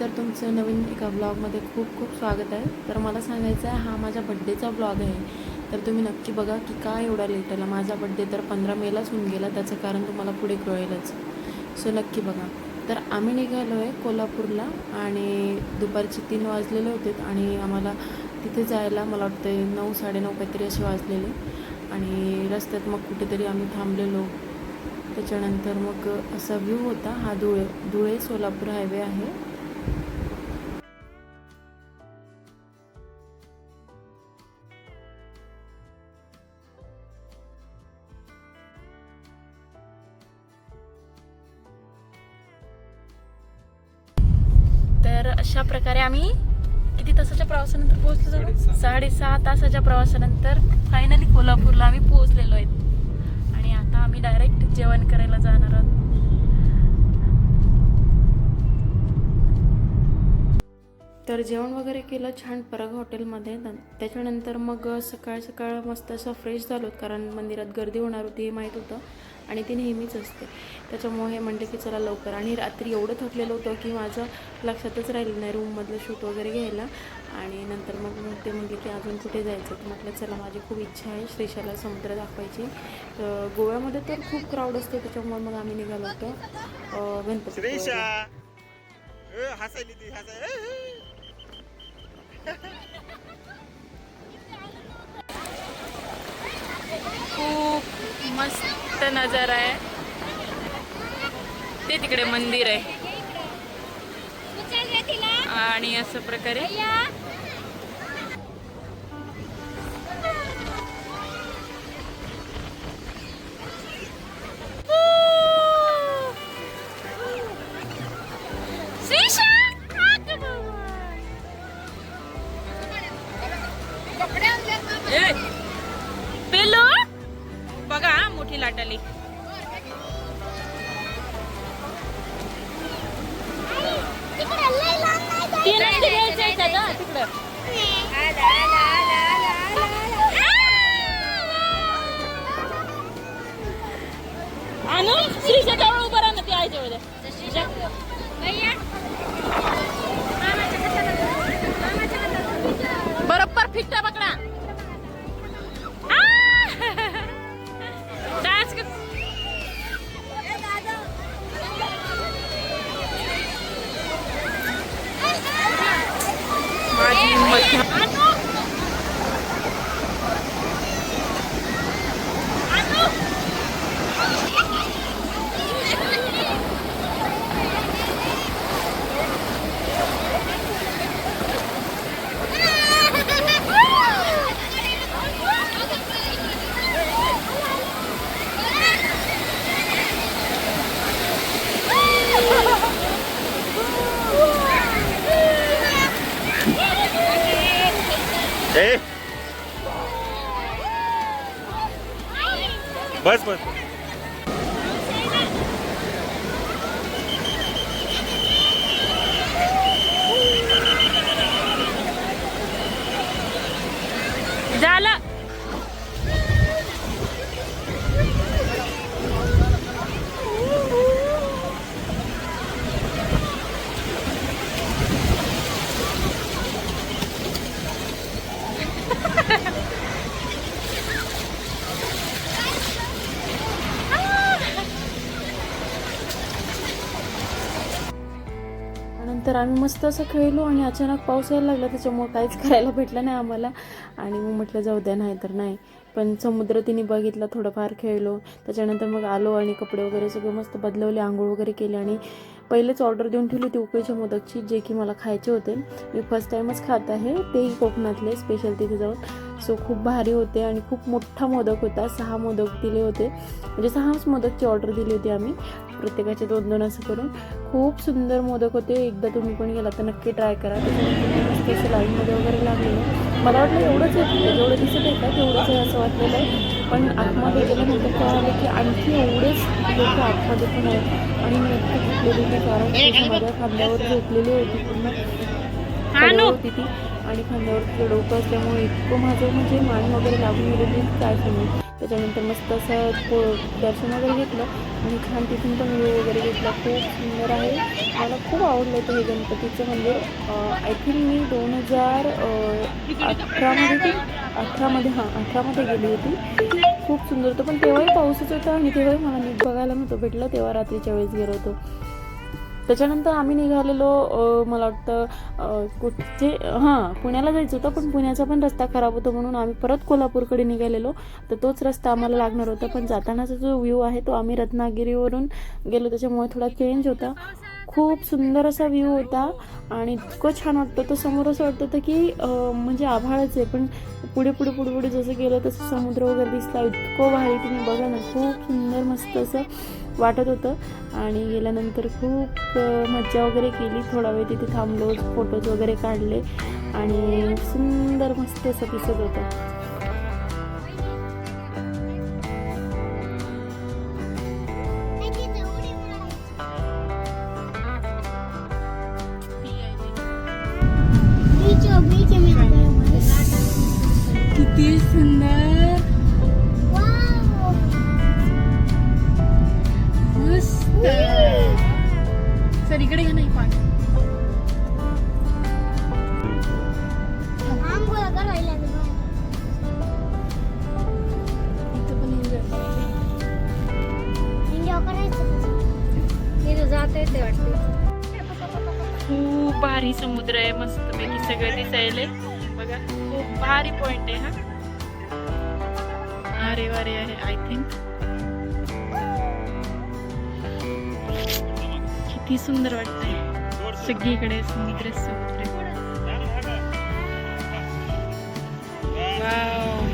तर तुमचं नवीन एका ब्लॉगमध्ये खूप खूप स्वागत आहे. तर मला सांगायचं आहे हा माझ्या बड्डेचा ब्लॉग आहे. तर तुम्ही नक्की बघा की का एवढा लेट आला. माझा बड्डे तर पंधरा मेलाच होऊन गेला. त्याचं कारण तुम्हाला पुढे कळेलच. सो नक्की बघा. तर आम्ही निघालो आहे कोल्हापूरला आणि दुपारचे तीन वाजलेले होते आणि आम्हाला तिथे जायला मला वाटतं नऊ साडेनऊ काहीतरी असे वाजलेले. आणि रस्त्यात मग कुठेतरी आम्ही थांबलेलो. त्याच्यानंतर मग असा व्ह्यू होता. हा धुळे धुळे सोलापूर हायवे आहे. तर अशा प्रकारे आम्ही किती तासाच्या प्रवासानंतर पोहोचलो जाऊ? साडेसहा तासाच्या प्रवासानंतर फायनली कोल्हापूरला आम्ही पोहोचलेलो आहेत आणि आता आम्ही डायरेक्ट जेवण करायला जाणार आहोत. तर जेवण वगैरे केलं छान परग हॉटेलमध्ये त्याच्यानंतर मग सकाळ सकाळ मस्त असं फ्रेश झालो कारण मंदिरात गर्दी होणार होती हे माहीत होतं. आणि ती नेहमीच असते. त्याच्यामुळे हे म्हणले की चला लवकर. आणि रात्री एवढं थकलेलं होतं की माझं लक्षातच राहिलं नाही रूममधलं शूट वगैरे घ्यायला. आणि नंतर मग मग ते म्हणले की अजून कुठे जायचं? तर म्हटलं चला माझी खूप इच्छा आहे श्रीशाला समुद्र दाखवायची. तर गोव्यामध्ये तर खूप क्राऊड असतो त्याच्यामुळे मग आम्ही निघालो होतो. गणपती. खूप मस्त. नजारा आहे. ते तिकडे मंदिर आहे. आणि असं प्रकारे. श्रीशा बरोबर फिट्टा तर आम्ही मस्त असं खेळलो आणि अचानक पाऊस यायला लागला त्याच्यामुळं काहीच करायला भेटलं नाही आम्हाला. आणि मग म्हटलं जाऊ द्या नाही तर नाही. पण समुद्र तिने बघितला थोडंफार खेळलो. त्याच्यानंतर मग आलो आणि कपडे वगैरे सगळे मस्त बदलवले आंघोळ वगैरे केले आणि पहिलेच ऑर्डर देऊन ठेवली होती उकळीच्या मोदकची जे की मला खायचे होते. मी फर्स्ट टाईमच खात आहे. तेही कोकणातले स्पेशल तिथे जाऊन. सो खूप भारी होते आणि खूप मोठा मोदक होता. सहा मोदक दिले होते. म्हणजे सहाच मोदकची ऑर्डर दिली होती आम्ही. प्रत्येकाचे दोन दोन असं करून. खूप सुंदर मोदक होते. एकदा तुम्ही पण गेला तर नक्की ट्राय करा. त्याच्यानंतर लाईनमध्ये वगैरे लागलेलं मला वाटलं एवढंच आहे. जेवढं दिसत आहे का तेवढंच आहे असं वाटलेलं आहे. पण आतमध्ये गेल्यानंतर कळालं की आणखी एवढेच लोक आतमध्ये पण आहेत. आणि मी इतकी कारण ती माझ्या खांद्यावर झोपलेली होती पूर्ण. होती ती. आणि खांद्यावर डोकं असल्यामुळे इतकं माझं म्हणजे मान वगैरे लागून गेलेली काय सांगू. त्याच्यानंतर मस्त असं दर्शन वगैरे घेतलं आणि छान तिथून पण व्ह्यू वगैरे घेतला. खूप सुंदर आहे. मला खूप आवडलं होतं हे गणपतीचं मंदिर. आय थिंक मी दोन हजार अठरामध्ये की अठरामध्ये हां अठरामध्ये गेली होती. खूप सुंदर होतं. पण तेव्हाही पाऊसच होता आणि तेव्हाही मला नीट बघायला नव्हतं भेटलं. तेव्हा रात्रीच्या वेळेस गेलो होतो. त्याच्यानंतर आम्ही निघालेलो मला वाटतं कुठचे हां पुण्याला जायचं होतं पण पुण्याचा पण रस्ता खराब होता म्हणून आम्ही परत कोल्हापूरकडे निघालेलो. तर तोच रस्ता आम्हाला लागणार होता. पण जातानाचा जो व्ह्यू आहे तो आम्ही रत्नागिरीवरून गेलो. त्याच्यामुळे थोडा चेंज होता. खूप सुंदर असा व्ह्यू होता आणि इतकं छान वाटतं. तो समोर असं वाटतं होतं की म्हणजे आभाळच आहे. पण पुढे पुढे पुढे पुढे जसं गेलं तसं समुद्र वगैरे दिसला. इतकं भारी तुम्ही बघा ना खूप सुंदर मस्त असं वाटत होतं. आणि गेल्यानंतर खूप मज्जा वगैरे केली. थोडा वेळ तिथे थांबलो फोटोज वगैरे काढले. आणि सुंदर मस्त असं दिसत होतं. किती सुंदर. मस्त. सर इकडे घ्या नाही पाणी. इथं पण जात. येते वाटते. खूप भारी समुद्र आहे मस्त पैकी सगळं दिसायले बघा खूप भारी पॉइंट आहे हा. अरे वारे आहे आय थिंक किती सुंदर वाटतंय. सगळीकडे समुद्र समुद्र. वाव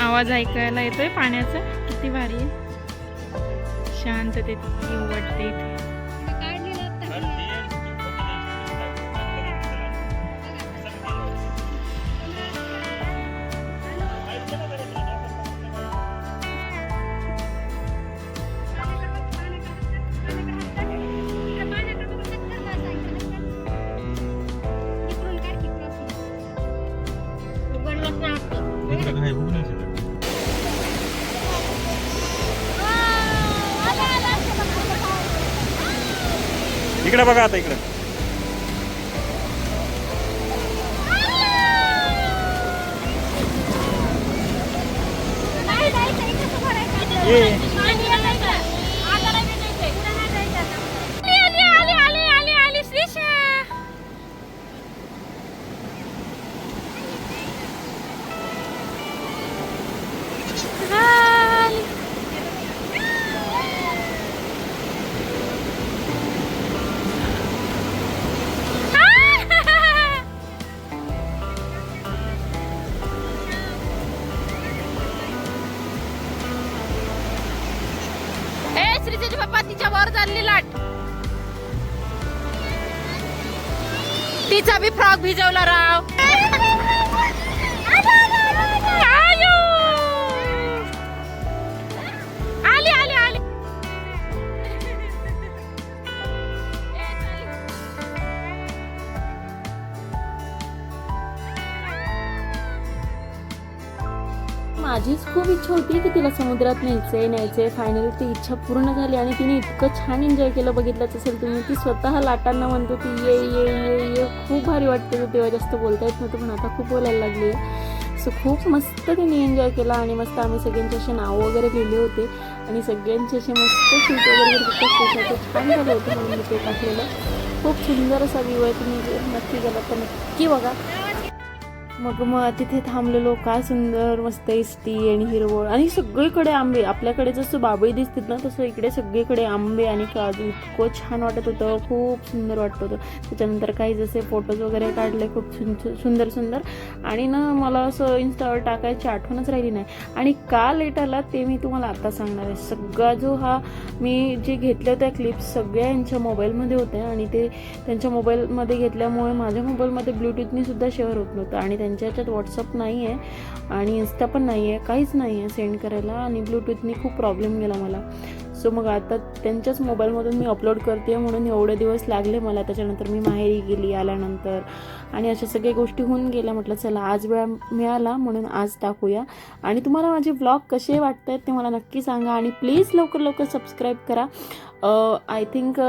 आवाज ऐकायला येतोय पाण्याचा? किती भारी आहे. शांततेत वाटते इथे इकडे बघा आता इकडे ये. फ्रॉक भिजवला राव. माझीच खूप इच्छा होती की तिला समुद्रात न्यायचंय न्यायचंय. फायनली ती इच्छा पूर्ण झाली आणि तिने इतकं छान एन्जॉय केलं बघितलंच असेल तुम्ही ती स्वतः लाटांना म्हणतो ती ये ये ये ये. खूप भारी वाटते तेव्हा जास्त बोलता येत नव्हतं पण आता खूप बोलायला लागली सो खूप मस्त तिने एन्जॉय केला आणि मस्त आम्ही सगळ्यांचे असे नावं वगैरे लिहिले होते. आणि सगळ्यांचे असे मस्त शूट वगैरे घेतले छान झालं होतं म्हणून मी ते टाकलेलं. खूप सुंदर असा व्ह्यू आहे. तुम्ही नक्की गेला तर नक्की बघा. मग मग तिथे थांबलेलो काय सुंदर मस्त इष्टी आणि हिरवळ. आणि सगळीकडे आंबे. आपल्याकडे जसं बाबळी दिसतात ना तसं इकडे सगळीकडे आंबे आणि काजू. इतकं छान वाटत होतं. खूप सुंदर वाटत होतं. त्याच्यानंतर काही जसे फोटोज वगैरे काढले खूप सुंदर सुंदर. आणि ना मला असं इन्स्टावर टाकायची आठवणच राहिली नाही. आणि का लेट आला ते मी तुम्हाला आता सांगणार आहे. सगळा जो हा मी जे घेतल्या त्या क्लिप्स सगळ्या यांच्या मोबाईलमध्ये होत्या. आणि ते त्यांच्या मोबाईलमध्ये घेतल्यामुळे माझ्या मोबाईलमध्ये ब्लूटूथनी सुद्धा शेअर होत नव्हतं. आणि त्यांच्या ह्याच्यात व्हॉट्सअप नाही आहे आणि इन्स्टा पण नाही आहे काहीच नाही आहे सेंड करायला. आणि ब्लूटूथनी खूप प्रॉब्लेम गेला मला. सो मग आता त्यांच्याच मोबाईलमधून मी अपलोड करते म्हणून एवढे दिवस लागले मला. त्याच्यानंतर मी माहेरी गेली आल्यानंतर. आणि अशा सगळ्या गोष्टी होऊन गेल्या. म्हटलं चला आज वेळ मिळाला म्हणून आज टाकूया. आणि तुम्हाला माझे ब्लॉग कसे वाटत आहेत ते मला नक्की सांगा. आणि प्लीज लवकर लवकर सबस्क्राईब करा. आय थिंक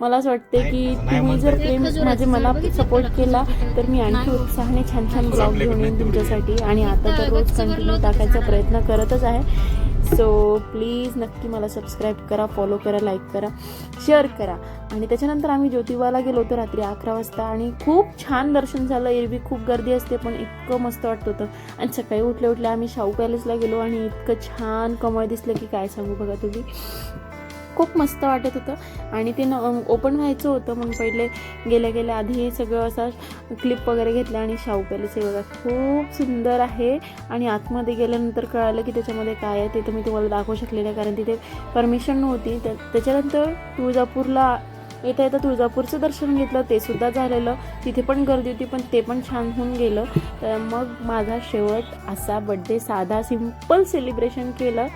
मला असं वाटते की तुम्ही जर प्रेम माझे मला सपोर्ट केला तर मी आणखी उत्साहाने छान छान ब्लॉग घेऊन येईन तुमच्यासाठी. आणि आता तर रोज कंटिन्यू टाकायचा प्रयत्न करतच आहे. सो प्लीज नक्की मला सबस्क्राईब करा फॉलो करा लाईक करा शेअर करा. आणि त्याच्यानंतर आम्ही ज्योतिबाला गेलो होतो रात्री अकरा वाजता आणि खूप छान दर्शन झालं. एरवी खूप गर्दी असते पण इतकं मस्त वाटत होतं. आणि सकाळी उठल्या उठल्या आम्ही शाहू पॅलेसला गेलो आणि इतकं छान कमळ दिसलं की काय सांगू बघा तुम्ही. खूप मस्त वाटत होतं. आणि ते न ओपन व्हायचं होतं मग पहिले गेल्या गेल्या आधी सगळं असं क्लिप वगैरे घेतल्या आणि शाहू पॅलेस हे बघा खूप सुंदर आहे. आणि आतमध्ये गेल्यानंतर कळालं की त्याच्यामध्ये काय आहे ते तर मी तुम्हाला दाखवू शकले नाही कारण तिथे परमिशन नव्हती. त्या त्याच्यानंतर तुळजापूरला येता येता तुळजापूरचं दर्शन घेतलं ते सुद्धा झालेलं. तिथे पण गर्दी होती पण ते पण छान होऊन गेलं. तर मग माझा शेवट असा बड्डे साधा सिंपल सेलिब्रेशन केलं.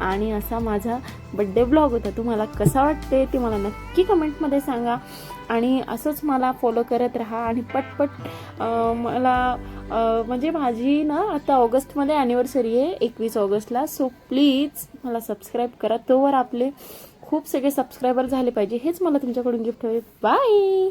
आणि असा माझा बड्डे ब्लॉग होता. तुम्हाला कसा वाटते ते मला नक्की कमेंटमध्ये सांगा. आणि असंच मला फॉलो करत राहा आणि पटपट मला म्हणजे माझी ना आता ऑगस्टमध्ये ॲनिव्हर्सरी आहे एकवीस ऑगस्टला. सो प्लीज मला सबस्क्राईब करा. तोवर आपले खूप सगळे सबस्क्रायबर झाले पाहिजे. हेच मला तुमच्याकडून गिफ्ट हवे. बाय